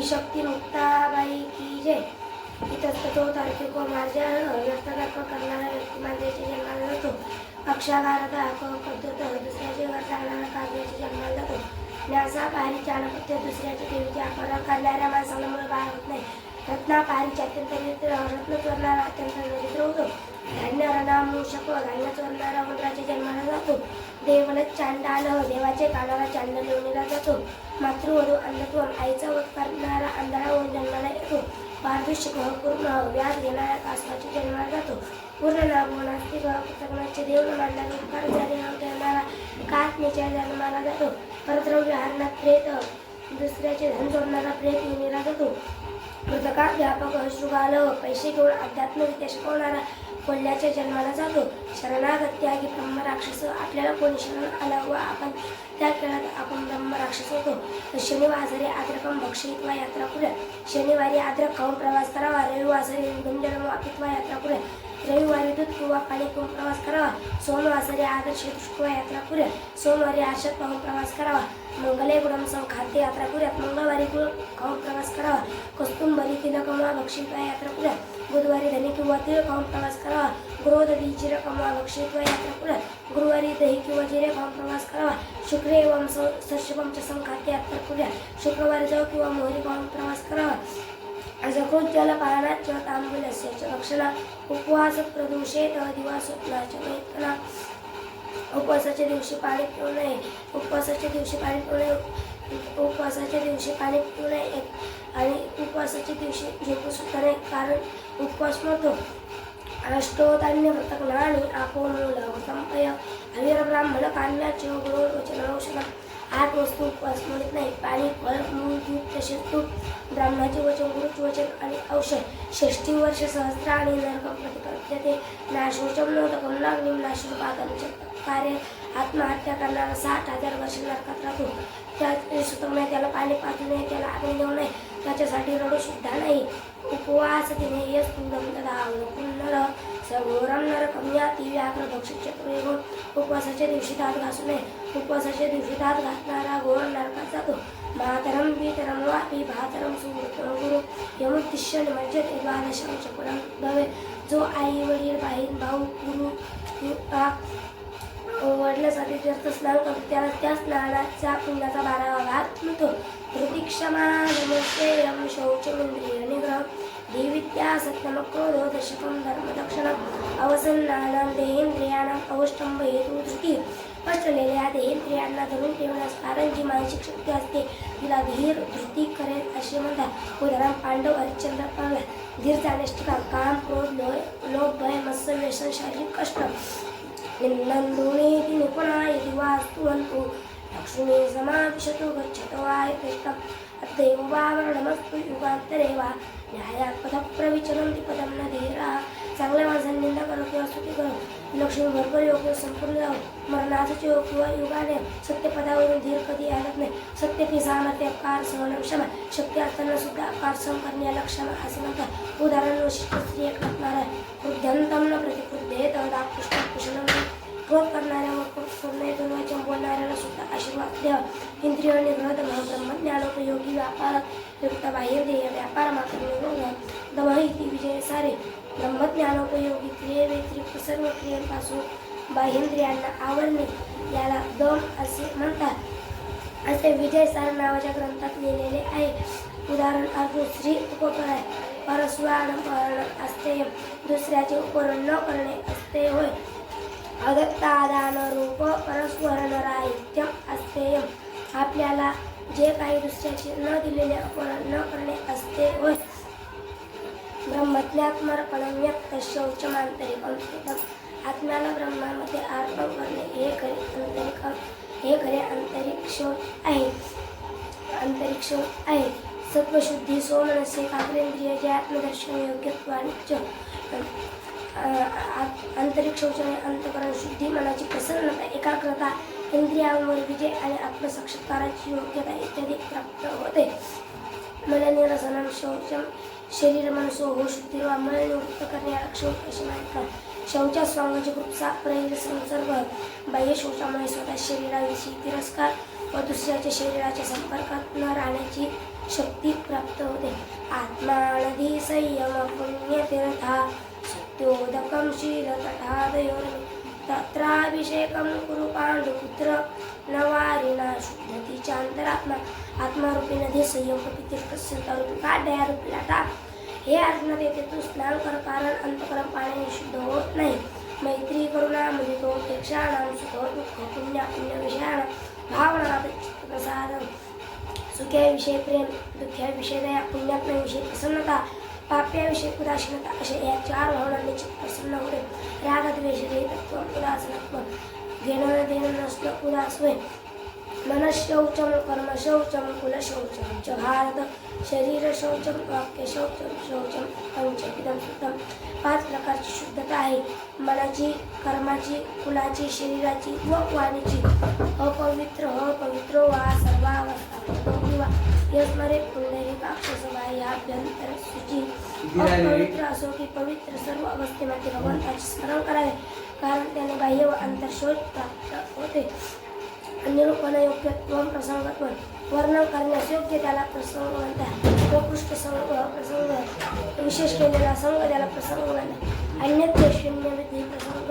श्री शक्ती मुक्ताबाई की जय इतस्ततो तार्किक व मार्जन व्यर्थतर्क करणारा व्यक्ती मांद्याच्या जन्माला जातो. अक्षाघारत पद्धत दुसऱ्याचे घर सांगणारा काव्याच्या जन्माला जातो. न्यासा पारी चाणपत्य दुसऱ्याच्या देवीचे अपहरण करणाऱ्या माणसाला मुळे बाळ होत नाही. रत्ना अत्यंत दरिद्र रत्न चोरणारा अत्यंत दरिद्र होतो. धान्य रणाम शक धान्य चोरणारा मुद्राच्या जन्माला जातो. देवलच चांडाल देवाचे कानाला चांद योनीला जातो. मातृवधू अंधत्व आईचा वध करणारा अंधारा होऊन जन्माला येतो. पारदृश्य ग्रह पूर्ण व्याज घेणाऱ्या कासवाच्या जन्माला जातो. पूर्ण नागो नास्तिक पुस्तकाचे देव मांडणारा उपकार देव देणारा कात्मेच्या जन्माला जातो. परद्रव्य हरणात प्रेत दुसऱ्याचे धन जोडणारा प्रेत योनीला जातो. मृतकात व्यापक अश्रुगाल पैसे घेऊन अध्यात्मविद्या शिकवणारा कोल्ह्याच्या जन्माला जातो. शरणागत त्यागी ब्रह्म राक्षस आपल्याला कोणी शरण आला व आपण त्या खेळात आपण ब्रह्म राक्षस होतो. तर शनिवारी आद्रकम भक्षित्वा यात्रा पुढे शनिवारी आद्रक खाऊन प्रवास करावा. रविवारी गुंजन वापित्वा यात्रा पुढे रविवारी दूध किंवा पाणी पिऊन प्रवास करावा सोमवारी आदर्श किंवा यात्रा पुढे सोमवारी आशात पाहून प्रवास करावा मंगले गुणम सौ खाद्य यात्रा पुऱ्यात मंगळवारी गुळ खाऊन प्रवास करावा कस्तुंबरी तिलकमा बक्षित्वा यात्रा पुऱ्यात बुधवारी धनी किंवा तिळ खाऊन प्रवास करावा गुरुवारी जिरे कमा बक्षित्वा यात्रा पुऱ्यात गुरुवारी दही किंवा जिरे खाऊन प्रवास करावा शुक्र एवं सशपमच्या संखाद्य यात्रा पुऱ्यात शुक्रवारी जाऊ किंवा मोहरी खाऊन प्रवास करावा जकृत जल पालनात किंवा तांबूलस्याच्या लक्षणा उपवास प्रदूषित दिवा स्वप्नाच्या वेदना उपवासाच्या दिवशी पाणी पिऊ नये. उपवासाच्या दिवशी पाणी पिऊ नये. उपवासाच्या दिवशी पाणी पिऊ नये. आणि उपवासाच्या दिवशी झोपू सुद्धा नाही कारण उपवास मरतो अष्टोधान्य व्रतक नाणी आपण संपय हवीर ब्राह्मण कान्याचे गुरु वचन औषधम आठ वस्तू उपवास मोडत नाही पाणी फळ मूळ दूध तसेच तूप ब्राह्मणाचे वचन गुरुच वचन आणि औषध. षष्टी वर्ष सहस्त्र आणि नरक प्रतिपद्यते नाशोचम नोदकम नाग्निम नाशोपादनचे कार्य आत्महत्या करणारा साठ हजार वर्ष नरकात राहतो. त्या सुतम त्याला पाणी पाजू नये त्याला आग्नी देऊ नये. त्याच्यासाठी रडू सुद्धा नाही. उपवास तिने यस तुदम तदा पुन्नर सघोरम नरकम या ती व्याघ्र भक्षचक्र उपवासाच्या दिवशी दात घासू नये. उपवासाच्या दिवशी दात घासणारा घोर नरकात जातो. मातरम पितरम वापी भातरम सुमृतम गुरु. यमुद्दिश्य निमज्जत द्वादशम चक्रम भवे जो आई वडील बहीण भाऊ गुरु आ- वडिलासाठी स्नान करतो त्याला त्या स्नानाचा पुण्याचा बारावा भाग मिळतो प्रतीक्षमा नमस्तेयम शौचमिंद्रिय निग्रह देविद्या सत्यमक्रोधो दशकम धर्मदक्षिणम अवसन्नानां देहेंद्रियाणां अवष्टंब हेतू धृती पचलेल्या देहेंद्रियांना धरून ठेवण्यास कारण जी मानसिक शक्ती असते तिला धीर धृती करेल असे म्हणतात उदाहरण पांडव हरिश्चंद्र पावला धीर जाण्यास ठिकाण काम क्रोध लोह लोभ भय मत्स्य व्यसन शारीरिक कष्ट निंदोनेति निपुणाय दिवास्तुवन्तु लक्ष्मी समाविशतु गच्छतो आयतिष्ठम् अद्यैव वा वर्णमस्तु युगान्तरे वा न्यायात पदप्रविचरन्ति पदं न धीराः चांगल्या माणसांनी निंदा करो किंवा स्तुती करो लक्ष्मी भरभर योग संपूर्ण जावो मरणाचे योग किंवा युगाने सत्यपदावरून धीर कधी आलत नाही सत्य की सामर्थ्य अपकार सहन क्षमा शक्य असताना सुद्धा कार सहन करणे याला क्षमा असे म्हणतात उदाहरण वशिष्ठ स्त्री एक नारायण कृद्यंतम न प्रतिकृद्येत दाकृष्ण कुशलम क्रोध करणाऱ्यावर क्रोध सोडणे दोन वचन बोलणाऱ्याला सुद्धा आशीर्वाद इंद्रिय युक्त बाह्य व्यापार मात्र निरोध दमही ती विजय सारे ब्रह्मज्ञानोपयोगी क्रिये व्यतिरिक्त सर्व क्रियांपासून बाह्येंद्रियांना आवडणे याला दम असे म्हणतात असे विजय सार नावाच्या ग्रंथात लिहिलेले आहे उदाहरण अर्जुन श्री उपकरण परस्वान असते दुसऱ्याचे उपकरण न करणे असते होय अगत्तादानरूप परस्वरणराहित्यम अस्तेयम. आपल्याला जे काही दुसऱ्याचे न दिलेले अपहरण न करणे असते होय. ब्रह्मज्ञात्मर्पणम व्यक्त शौचमांतरिकम आत्म्याला ब्रह्मामध्ये अर्पण करणे हे खरे आंतरिक हे खरे आंतरिक शोध आहे. आंतरिक शोध आहे. सत्वशुद्धी सोमनसे काग्रेंद्रिय जे आत्मदर्शन योग्यत्वानिच आंतरिक शौचाने अंतकरण शुद्धी मनाची प्रसन्नता एकाग्रता इंद्रियांवर विजय आणि आत्मसाक्षात्काराची योग्यता इत्यादी प्राप्त होते. मलनिरसनम शौचम शरीर मनसो हो शुद्धी वा मलनिवृत्त करणे याला शौच असे म्हणतात. शौचा स्वांगाची कृपसा प्रेर संसर्ग बाह्य शौचामुळे स्वतः शरीराविषयी तिरस्कार व दुसऱ्याच्या शरीराच्या संपर्कात न राहण्याची शक्ती प्राप्त होते. आत्मा नदी संयम पुण्यतीर्था त्योदकं शील तत्राभिषेकं कुरु पाण्डुपुत्र नवारिणा शुद्धती चांतरात्मा आत्मारूपी नदी संयम पवित्र रूपी काढ्यारूपी लाटा हे अर्जुन येथे तू स्नान कर कारण अंतकरण पाण्याने शुद्ध होत नाही। मैत्री करुणा मुदितो प्रेक्षाणां सुख दुःख पुण्य पुण्य विषयाण भावना प्रसाद। सुख्याविषयी प्रेम दुःख्याविषयी दया पुण्यात्म्याविषयी प्रसन्नता पाप्याविषयी उदासीनता असे या चार भावनांनी चित्त प्रसन्न होते रागद्वेष तत्व उदासीनत्व घेणं देणं नसणं उदास होय मनशौचम कर्मशौचम कुलशौचम च भारत शरीर शौचम वाक्य शौचम शौचम पंच इदम शुद्धम पाच प्रकारची शुद्धता आहे. मनाची कर्माची कुलाची शरीराची व वाणीची. अपवित्र अपवित्र वा सर्वावस्था. किंवा यस्मरे पुंडरी काक्षसबाई अभ्यंतर सुची अपवित्र असो की पवित्र सर्व अवस्थेमध्ये भगवंताचे स्मरण करावे कारण त्याने बाह्य व अंतर्शोध प्राप्त होते निरूपण योग्यत्व प्रसंगत्व वर्णन करण्यास योग्य त्याला प्रसंग म्हणतात प्रकृष्ट संग प्रसंग विशेष केलेला संघ त्याला प्रसंग म्हणतात अन्यत्र शून्य विधी प्रसंग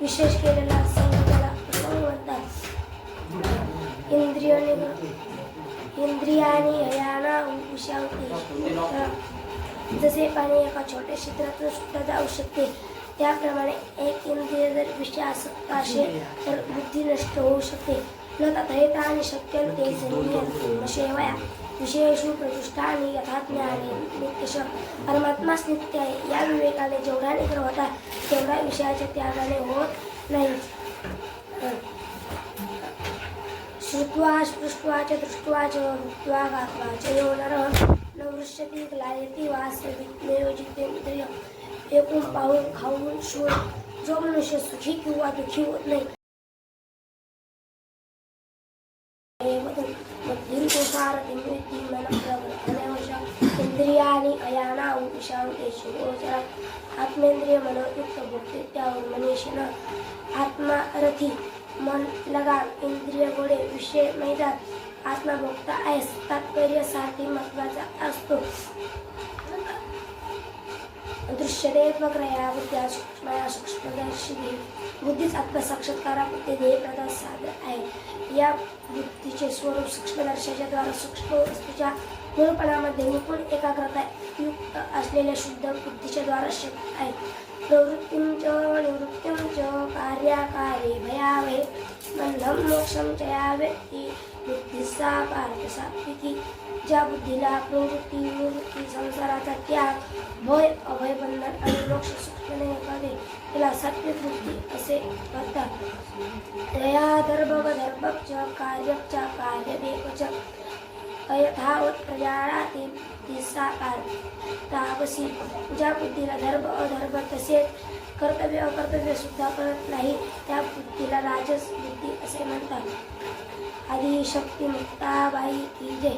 विशेष केलेला संघ त्याला प्रसंग म्हणतात इंद्रिय इंद्रियानी हयाना उशावते जसे पाणी एका छोट्या क्षेत्रातून सुद्धा जाऊ शकते त्याप्रमाणे एक इंद्रिय जर विषय असत असेल तर बुद्धी नष्ट होऊ शकते. न तथैता आणि शक्यन्ते संयमशेवया विषयेषु प्रतिष्ठा आणि यथाज्ञाने नित्यश. परमात्माच नित्य आहे. या विवेकाने जेवढा निग्रह होता तेवढा विषयाच्या त्यागाने होत नाही. श्रुत्वा स्पृष्ट्वा च दृष्ट्वा च भुक्त्वा गात्वा च यो नरः न वृष्यति ग्लायति वा सर्वित्मेव जितेंद्रिय एकूण पाहून खाऊन शिवून जो मनुष्य सुखी किंवा दुःखी होत नाही इंद्रियानी अयाना उशांतेषु गोचरा। आत्मेंद्रिय मनोयुक्त भुक्ती त्यावर मनीषीन आत्मा रथी। मन लगान इंद्रिय गोडे विषय मैदान आत्मा भोगता आहेस. तात्पर्यासाठी महत्त्वाचा असतो. दृश्यते त्वग्रया बुद्ध्या सूक्ष्मया सूक्ष्मदर्शिनी बुद्धीच आत्मसाक्षात्कारामध्ये ध्येयप्रद साधन आहे. या बुद्धीचे स्वरूप सूक्ष्मदर्शाच्या द्वारा सूक्ष्म वस्तूच्या निरूपणामध्ये निपुण एकाग्रता युक्त असलेल्या शुद्ध बुद्धीच्या द्वारा शक्य आहे. प्रवृत्तीं च निवृत्तीं च कार्याकारे भयावे बंधम मोक्षम च या व्यक्ती बुद्धिसा पार्थ सात्विकी ज्या बुद्धीला प्रवृत्ती निवृत्ती संसाराचा त्याग भय अभय बंधन आणि मोक्ष सूक्ष्मने एखादे तिला सात्विक बुद्धी असे म्हणतात। दया दर्भव कार्यक्ष च अयथावत प्रजाळातील साकार तापसी ज्या बुद्धीला धर्म अधर्म तसेच कर्तव्य अकर्तव्य सुद्धा करत नाही त्या बुद्धीला राजस बुद्धी असे म्हणतात. आदिशक्ती मुक्ताबाई की जय.